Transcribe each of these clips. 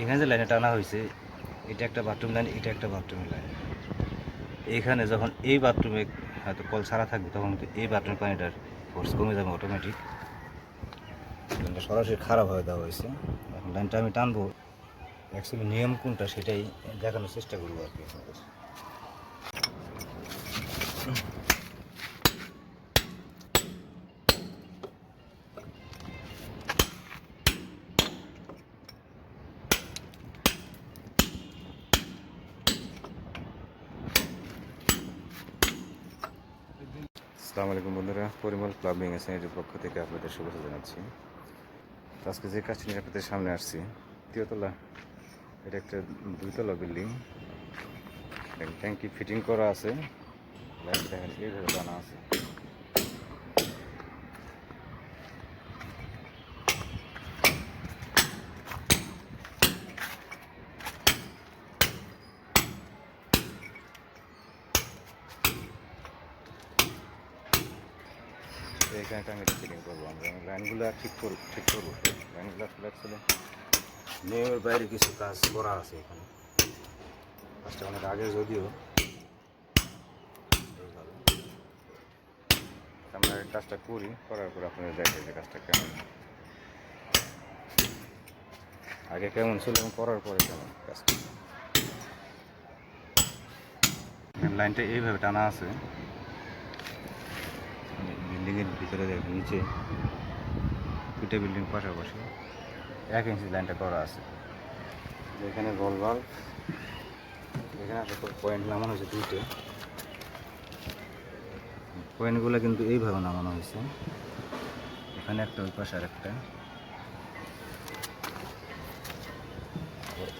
এখানে যে লাইনে টানা হয়েছে, এটা একটা বাথরুম লাইন এটা একটা বাথরুমের লাইন এইখানে যখন এই বাথরুমে হয়তো কল ছাড়া থাকবে, তখন এই বাথরুমের পানিটার ফোর্স কমে যাবে অটোমেটিক সরাসরি খারাপ হয়ে দেওয়া হয়েছে। এখন লাইনটা আমি টানবো। অ্যাকচুয়ালি নিয়ম কোনটা সেটাই দেখানোর চেষ্টা করব আর কি আপনাদের। আসসালামু আলাইকুম বন্ধুরা। পরিমল ক্লাবিং এসএনের পক্ষ থেকে আপনাদের শুভেচ্ছা জানাচ্ছি। আজকে যে কাজটি নিয়ে আপনাদের সামনে আসছি তৃতীয়তলা এটা একটা দুইতলা বিল্ডিং। ট্যাঙ্কি ফিটিং করা আছে। দেখেন, এইভাবে আছে। এইখানে ট্যাঙ্কিটা ফিটিং করব, আমরা লাইনগুলো ঠিক করব, ঠিক করব। লাইনগুলো আসলে অ্যাকচুয়ালি নিয়মের বাইরে কিছু কাজ করা আছে এখানে। কাজটা অনেক আগে যদিও। আমরা কাজটা করি, করার পর আপনাদের দেখাই যে কাজটা কেমন। আগে কেমন ছিল এবং করার পরে কেমন কাজটা। লাইনটা এইভাবে টানা আছে। বিল্ডিংয়ের ভিতরে দেখেন, নিচে দুটো বিল্ডিং পাশাপাশি। এক ইঞ্চি লাইনটা করা আছে। এখানে গোল বাল্ব এখানে আসলে পয়েন্ট নামানো হয়েছে দুইটা। পয়েন্টগুলো কিন্তু এইভাবে নামানো হয়েছে। এখানে একটা, ওই পাশে আর একটা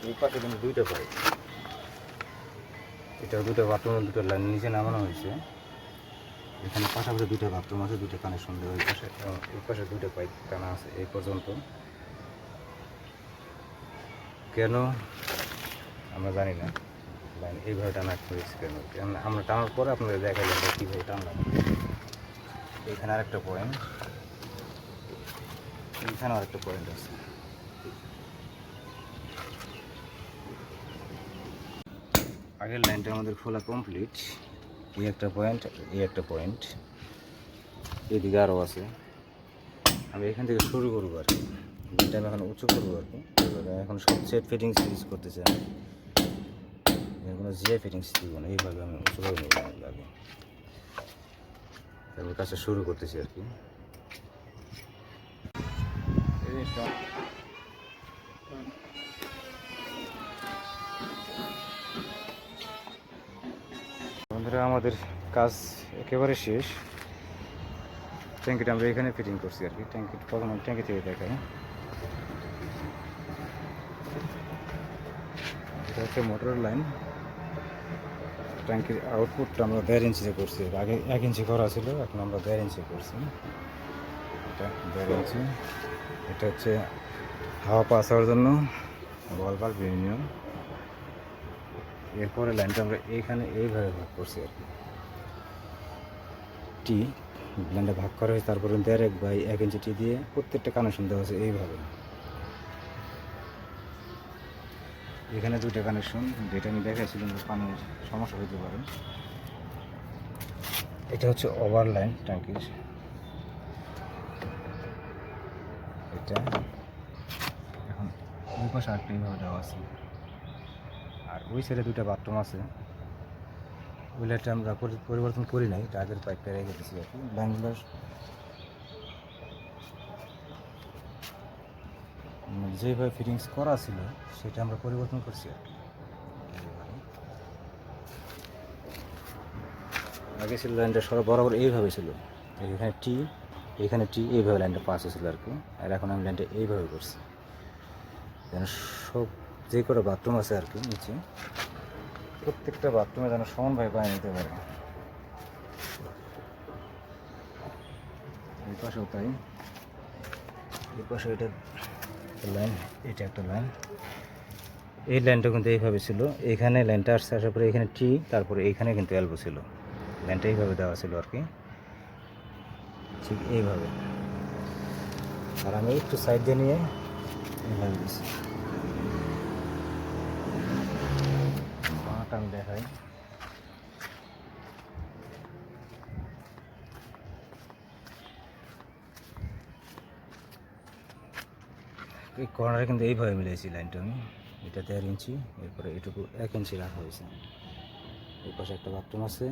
এই পাশে কিন্তু দুইটা পয়েন্ট এটা দুটো বাথরুমের দুটো লাইন নিচে নামানো হয়েছে। এখানে পাশাপাশি দুটো বাথরুম আছে দুটো কানেকশন দেওয়া ওই পাশে এই পাশে দুটো পাইপ টানা আছে এই পর্যন্ত। কেন? আমরা জানি না। লাইন এইভাবে টানা হয়েছে কেন? আমরা টানার পরে আপনাদের দেখালাম যে কীভাবে টানলাম। এখানে আরেকটা পয়েন্ট এইখানে আরেকটা পয়েন্ট আছে। আগের লাইনটা আমাদের খোলা কমপ্লিট এই একটা পয়েন্ট এই একটা পয়েন্ট এদিকে আরও আছে। আমি এখান থেকে শুরু করব আর কি। এটা আমি এখন উঁচু করব আর কি। এখন সব সেট ফিটিংস ইউজ করতে চাই আমি কোনো জিআই ফিটিংস দিব না, এইভাবে আমি উঁচু করে নেব লাগে কাজটা শুরু করতেছি আর কি। বন্ধুরা, আমাদের কাজ একেবারে শেষ। ট্যাঙ্কিটা আমরা এখানে ফিটিং করছি আর কি। ট্যাঙ্কি, প্রথম ট্যাঙ্কি থেকে দেখাই। এটা হচ্ছে মোটর লাইন ট্যাঙ্কির আউটপুটটা আমরা দেড় ইঞ্চিতে করছি। আগে এক ইঞ্চি করা ছিল, এখন আমরা দেড় ইঞ্চি করছি। এটা দেড় ইঞ্চি এটা হচ্ছে হাওয়া পাস হওয়ার জন্য, বল ইউনিয়ন এরপরে লাইনটা আমরা এইখানে এইভাবে ভাগ করছি আর কি। টি লাইনটা ভাগ করা হয়েছে, তারপরে দেড় এক বাই এক ইঞ্চি টি দিয়ে প্রত্যেকটা কানেকশন দেওয়া আছে এইভাবে। এখানে দুটো কানেকশন যেটা আমি দেখাইছিলাম যে পানির সমস্যা হতে পারে। এটা হচ্ছে ওভার লাইন ট্যাঙ্কির এটা এখন ওই পাশে আরেকটা এইভাবে দেওয়া আছে। আর ওই সাইডে দুটো বাথরুম আছে। ওই লাইটটা আমরা পরিবর্তন করি নাই আগের পাইপটা রেখে দিয়েছি আর কি লাইনগুলো উম, যেভাবে ফিটিংস করা ছিল সেটা আমরা পরিবর্তন করছি আর কি। আগে ছিল লাইনটা সব বরাবর এইভাবে ছিল। এখানে টি এখানে টি এইভাবে লাইনটা পাস হয়েছিল আর কি। আর এখন আমি লাইনটা এইভাবে করছি। যেন সব যে করে বাথরুম আছে আর কি, নিচে। প্রত্যেকটা বাথরুমে যেন সমানভাবে পানি নিতে পারে। এই পাশেও তাই। এই পাশে এটা লাইন এটা একটা লাইন এই লাইনটা কিন্তু এইভাবে ছিল। এখানে লাইনটা আসছে, আসার পরে এখানে টি তারপরে এইখানে কিন্তু এলবো ছিল। লাইনটা এইভাবে দেওয়া ছিল আর কি। ঠিক এইভাবে। আর আমি একটু সাইড দিয়ে নিয়ে এইভাবে দিচ্ছি আমি দেখাই এই কর্নারে কিন্তু এইভাবে মিলেছি লাইনটা আমি। এটা দেড় ইঞ্চি, এরপরে এটুকু এক ইঞ্চি রাখা হয়েছে। এই পাশে একটা বাথরুম আছে।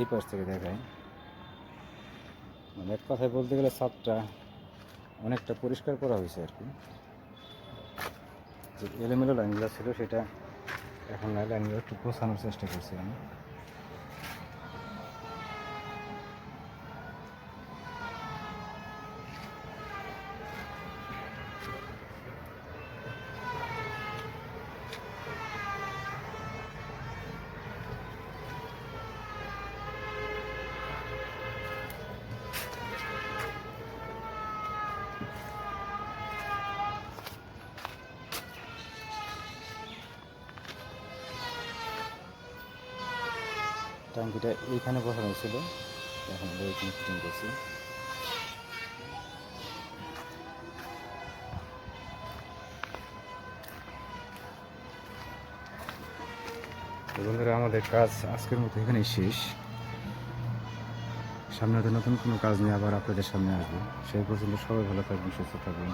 এই পাশ থেকে দেখাই। মানে এক কথায় বলতে গেলে ছাদটা অনেকটা পরিষ্কার করা হয়েছে আর কি। যে এলোমেলো লাইনগুলো ছিল সেটা এখন লাইনগুলো একটু গোছানোর চেষ্টা করছি আমি। ট্যাঙ্কিটা এইখানে বসানো ছিল এখন আমরা এইখানে ফিটিং করছি। বন্ধুরা, আমাদের কাজ আজকের মতো এখানেই শেষ। সামনে নতুন কোনো কাজ নিয়ে আবার আপনাদের সামনে আসব। সেই পর্যন্ত সবাই ভালো থাকবেন, সুস্থ থাকবেন।